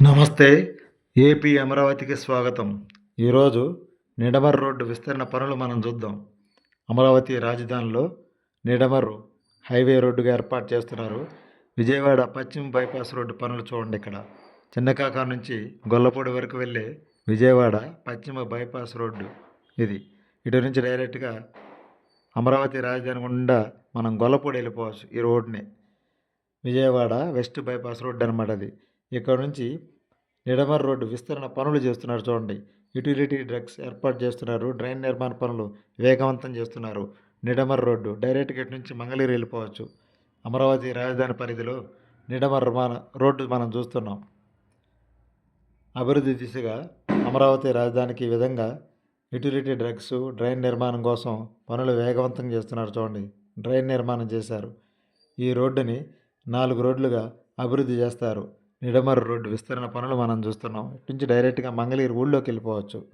నమస్తే ఏపీ అమరావతికి స్వాగతం. ఈరోజు నిడమర్ రోడ్డు విస్తరణ పనులు మనం చూద్దాం. అమరావతి రాజధానిలో నిడమర్ హైవే రోడ్డుగా ఏర్పాటు చేస్తున్నారు. విజయవాడ పశ్చిమ బైపాస్ రోడ్డు పనులు చూడండి ఇక్కడ. చిన్నకాక నుంచి గొల్లపూడి వరకు వెళ్ళే విజయవాడ పశ్చిమ బైపాస్ రోడ్డు ఇది. ఇటు నుంచి డైరెక్ట్గా అమరావతి రాజధాని గుండా మనం గొల్లపూడి వెళ్ళిపోవచ్చు ఈ రోడ్ని విజయవాడ వెస్ట్ బైపాస్ రోడ్డు అనమాట అది. ఇక్కడ నుంచి నిడమర్ రోడ్డు విస్తరణ పనులు చేస్తున్నారు చూడండి. యుటిలిటీ డ్రగ్స్ ఏర్పాటు చేస్తున్నారు. డ్రైన్ నిర్మాణ పనులు వేగవంతం చేస్తున్నారు. నిడమర్ రోడ్డు డైరెక్ట్ గేట్ నుంచి మంగళగిరి వెళ్ళిపోవచ్చు. అమరావతి రాజధాని పరిధిలో నిడమర్ మన రోడ్డు మనం చూస్తున్నాం. అభివృద్ధి దిశగా అమరావతి రాజధానికి ఈ విధంగా యుటిలిటీ డ్రగ్స్ డ్రైన్ నిర్మాణం కోసం పనులు వేగవంతం చేస్తున్నారు చూడండి. డ్రైన్ నిర్మాణం చేశారు. ఈ రోడ్డుని నాలుగు రోడ్లుగా అభివృద్ధి చేస్తారు. నిడమర్రు రోడ్డు విస్తరణ పనులు మనం చూస్తున్నాం. ఇటు నుంచి డైరెక్ట్గా మంగళగిరి ఊళ్ళోకి వెళ్ళిపోవచ్చు.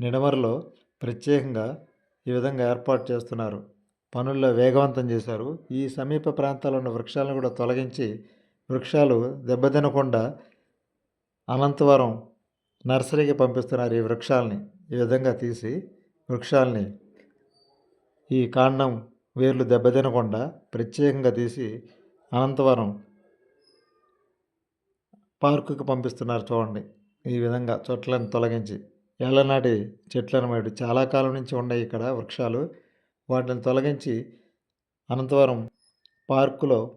నిడమర్రులో ప్రత్యేకంగా ఈ విధంగా ఏర్పాటు చేస్తున్నారు. పనుల్లో వేగవంతం చేశారు. ఈ సమీప ప్రాంతాల్లో ఉన్న వృక్షాలను కూడా తొలగించి వృక్షాలు దెబ్బతినకుండా అనంతవరం నర్సరీకి పంపిస్తున్నారు ఈ వృక్షాలని. ఈ విధంగా తీసి వృక్షాలని ఈ కాండం వేర్లు దెబ్బతినకుండా ప్రత్యేకంగా తీసి అనంతవరం పార్కుకు పంపిస్తున్నారు చూడండి. ఈ విధంగా చెట్లను తొలగించి. ఏళ్ళనాటి చెట్లు అనమాట చాలా కాలం నుంచి ఉన్నాయి ఇక్కడ వృక్షాలు. వాటిని తొలగించి అనంతవరం పార్కులో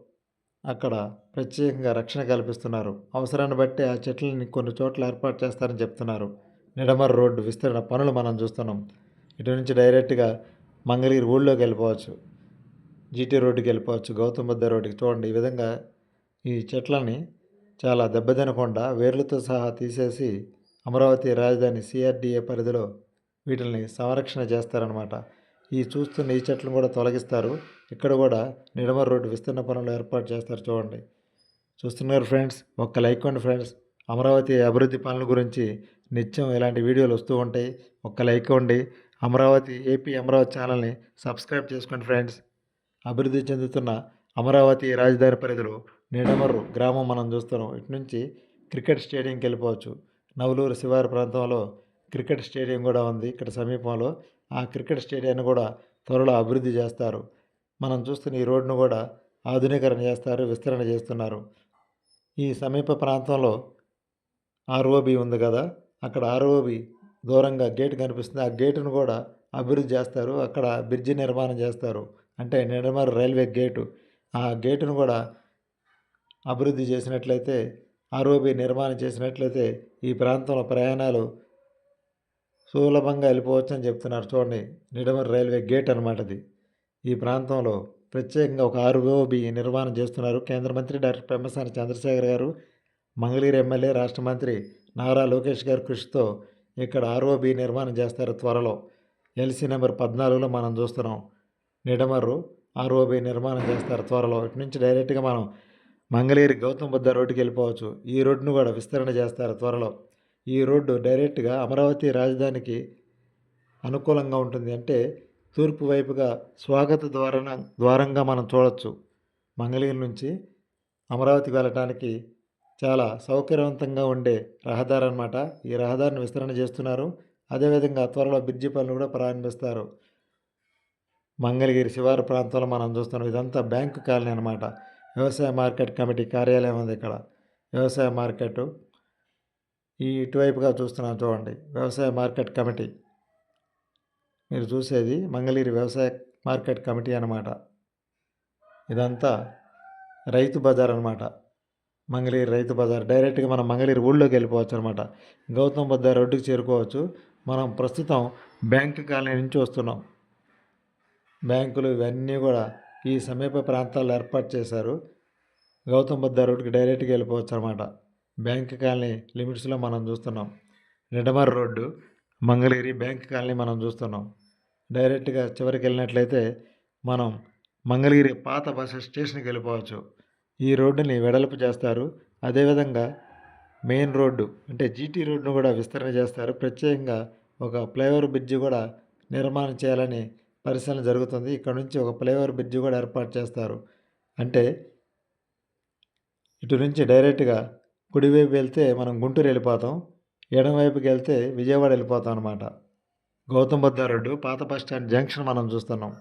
అక్కడ ప్రత్యేకంగా రక్షణ కల్పిస్తున్నారు. అవసరాన్ని బట్టి ఆ చెట్లని కొన్ని చోట్ల ఏర్పాటు చేస్తారని చెప్తున్నారు. నిడమర్ రోడ్డు విస్తరణ పనులు మనం చూస్తున్నాం. ఇటు నుంచి డైరెక్ట్గా మంగళగిరి ఊళ్ళోకి వెళ్ళిపోవచ్చు. జీటీ రోడ్డుకి వెళ్ళిపోవచ్చు. గౌతమ్ బుద్ధ రోడ్డుకి చూడండి. ఈ విధంగా ఈ చెట్లని చాలా దెబ్బతినకుండా వేర్లతో సహా తీసేసి అమరావతి రాజధాని సిఆర్డిఏ పరిధిలో వీటిని సంరక్షణ చేస్తారనమాట ఈ చూస్తున్న ఈ చెట్లను కూడా తొలగిస్తారు. ఇక్కడ కూడా నిడమర రోడ్డు విస్తరణ పనులు ఏర్పాటు చేస్తారు చూడండి. చూస్తున్నారు ఫ్రెండ్స్? ఒక్క లైక్ కొండి ఫ్రెండ్స్. అమరావతి అభివృద్ధి పనుల గురించి నిత్యం ఇలాంటి వీడియోలు వస్తూ ఉంటాయి. ఒక్క లైక్ ఇవ్వండి. అమరావతి ఏపీ అమరావతి ఛానల్ని సబ్స్క్రైబ్ చేసుకోండి ఫ్రెండ్స్. అభివృద్ధి చెందుతున్న అమరావతి రాజధాని పరిధిలో నిడమర్రు గ్రామం మనం చూస్తున్నాం. ఇటు నుంచి క్రికెట్ స్టేడియంకి వెళ్ళిపోవచ్చు. నవలూరు శివారు ప్రాంతంలో క్రికెట్ స్టేడియం కూడా ఉంది. ఇక్కడ సమీపంలో ఆ క్రికెట్ స్టేడియాన్ని కూడా త్వరలో అభివృద్ధి చేస్తారు. మనం చూస్తున్న ఈ రోడ్డును కూడా ఆధునీకరణ చేస్తారు విస్తరణ చేస్తున్నారు. ఈ సమీప ప్రాంతంలో ఆర్ఓబి ఉంది కదా. అక్కడ ఆర్ఓబి దూరంగా గేట్ కనిపిస్తుంది. ఆ గేటును కూడా అభివృద్ధి చేస్తారు. అక్కడ బ్రిడ్జి నిర్మాణం చేస్తారు. అంటే నిడమర్ రైల్వే గేటు. ఆ గేటును కూడా అభివృద్ధి చేసినట్లయితే ఆర్ఓబి నిర్మాణం చేసినట్లయితే ఈ ప్రాంతంలో ప్రయాణాలు సులభంగా వెళ్ళిపోవచ్చు అని చెప్తున్నారు. చూడండి నిడమర్ రైల్వే గేట్ అనమాట అది ఈ ప్రాంతంలో ప్రత్యేకంగా ఒక ఆర్ఓబి నిర్మాణం చేస్తున్నారు. కేంద్ర మంత్రి డాక్టర్ పెమ్మసాని చంద్రశేఖర్ గారు మంగళగిరి ఎమ్మెల్యే రాష్ట్ర మంత్రి నారా లోకేష్ గారి కృషితో ఇక్కడ ఆర్ఓబి నిర్మాణం చేస్తారు త్వరలో. ఎల్సీ నెంబర్ పద్నాలుగులో మనం చూస్తున్నాం. నిడమర్రు ఆర్ఓబి నిర్మాణం చేస్తారు త్వరలో. ఇటు నుంచి డైరెక్ట్గా మనం మంగళగిరి గౌతమ బుద్ధ రోడ్డుకి వెళ్ళిపోవచ్చు. ఈ రోడ్డును కూడా విస్తరణ చేస్తారు త్వరలో. ఈ రోడ్డు డైరెక్ట్గా అమరావతి రాజధానికి అనుకూలంగా ఉంటుంది. అంటే తూర్పు వైపుగా స్వాగత ద్వారాన ద్వారంగా మనం చూడవచ్చు మంగళగిరి నుంచి అమరావతికి వెళ్ళటానికి చాలా సౌకర్యవంతంగా ఉండే రహదారి అనమాట ఈ రహదారిని విస్తరణ చేస్తున్నారు. అదేవిధంగా త్వరలో బ్రిడ్జి పనులు కూడా ప్రారంభిస్తారు. మంగళగిరి శివారు ప్రాంతంలో మనం చూస్తున్నాం. ఇదంతా బ్యాంకు కాలనీ అనమాట వ్యవసాయ మార్కెట్ కమిటీ కార్యాలయం ఉంది ఇక్కడ. వ్యవసాయ మార్కెట్ ఈ ఇటువైపుగా చూస్తున్నాం చూడండి. వ్యవసాయ మార్కెట్ కమిటీ. మీరు చూసేది మంగళగిరి వ్యవసాయ మార్కెట్ కమిటీ అనమాట ఇదంతా రైతు బజార్ అనమాట మంగళగిరి రైతు బజార్. డైరెక్ట్గా మనం మంగళగిరి ఊళ్ళోకి వెళ్ళిపోవచ్చు అనమాట గౌతమ్ బుద్ధ రోడ్డుకి చేరుకోవచ్చు. మనం ప్రస్తుతం బ్యాంక్ కాలనీ నుంచి వస్తున్నాం. బ్యాంకులు ఇవన్నీ కూడా ఈ సమీప ప్రాంతాల్లో ఏర్పాటు చేశారు. గౌతమ్ బుద్ధ రోడ్కి డైరెక్ట్గా వెళ్ళిపోవచ్చు అనమాట బ్యాంక్ కాలనీ లిమిట్స్లో మనం చూస్తున్నాం. Nidamarru road Mangalagiri bank colony మనం చూస్తున్నాం. డైరెక్ట్గా చివరికి వెళ్ళినట్లయితే మనం మంగళగిరి పాత బస్ స్టేషన్కి వెళ్ళిపోవచ్చు. ఈ రోడ్డుని వెడల్పు చేస్తారు. అదేవిధంగా మెయిన్ రోడ్డు అంటే జీటీ రోడ్డును కూడా విస్తరణ చేస్తారు. ప్రత్యేకంగా ఒక ఫ్లైఓవర్ బ్రిడ్జి కూడా నిర్మాణం చేయాలని పరిశీలన జరుగుతుంది. ఇక్కడ నుంచి ఒక ఫ్లైఓవర్ బ్రిడ్జ్ కూడా ఏర్పాటు చేస్తారు. అంటే ఇటు నుంచి డైరెక్ట్గా కుడివైపు వెళ్తే మనం గుంటూరు వెళ్ళిపోతాం. ఎడమవైపుకి వెళ్తే విజయవాడ వెళ్ళిపోతాం అనమాట గౌతమ్ బుద్ధ రోడ్డు పాత బస్ స్టాండ్ జంక్షన్ మనం చూస్తున్నాం.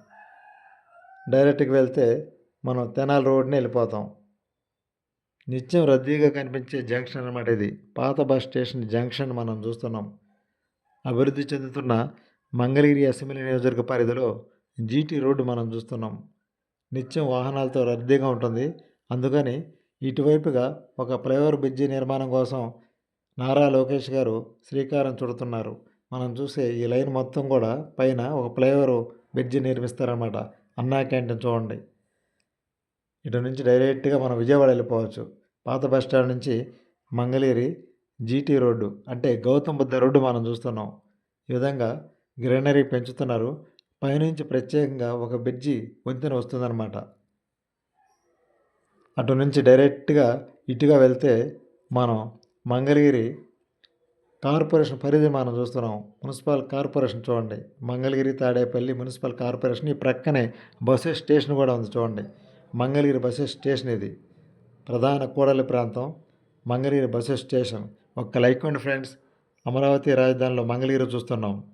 డైరెక్ట్గా వెళ్తే మనం తెనాలి రోడ్ని వెళ్ళిపోతాం. నిత్యం రద్దీగా కనిపించే జంక్షన్ అనమాట ఇది. పాత బస్ స్టేషన్ జంక్షన్ మనం చూస్తున్నాం. అభివృద్ధి చెందుతున్న మంగళగిరి అసెంబ్లీ నియోజకవర్గ పరిధిలో జీటీ రోడ్డు మనం చూస్తున్నాం. నిత్యం వాహనాలతో రద్దీగా ఉంటుంది. అందుకని ఇటువైపుగా ఒక ఫ్లైఓవర్ బ్రిడ్జి నిర్మాణం కోసం నారా లోకేష్ గారు శ్రీకారం చుడుతున్నారు. మనం చూసే ఈ లైన్ మొత్తం కూడా పైన ఒక ఫ్లైఓవర్ బ్రిడ్జి నిర్మిస్తారన్నమాట. అన్నా క్యాంటీన్ చూడండి. ఇటు నుంచి డైరెక్ట్గా మనం విజయవాడ వెళ్ళిపోవచ్చు. పాత బస్ స్టాండ్ నుంచి మంగళగిరి జీటీ రోడ్డు అంటే గౌతమ్ బుద్ధ రోడ్డు మనం చూస్తున్నాం. ఈ విధంగా గ్రీనరీ పెంచుతున్నారు. పైనుంచి ప్రత్యేకంగా ఒక బ్రిడ్జి వంతెన వస్తుందన్నమాట. అటు నుంచి డైరెక్ట్గా ఇటుగా వెళ్తే మనం మంగళగిరి కార్పొరేషన్ పరిధి మనం చూస్తున్నాం. మున్సిపల్ కార్పొరేషన్ చూడండి. మంగళగిరి తాడేపల్లి మున్సిపల్ కార్పొరేషన్ ఈ ప్రక్కనే బస్సెస్ స్టేషన్ కూడా ఉంది చూడండి. మంగళగిరి బస్సెస్ స్టేషన్ ఇది. ప్రధాన కూడలి ప్రాంతం. Mangalagiri buses station. ఒక్క లైక్ అండి ఫ్రెండ్స్ అమరావతి రాజధానిలో మంగళగిరి చూస్తున్నాం.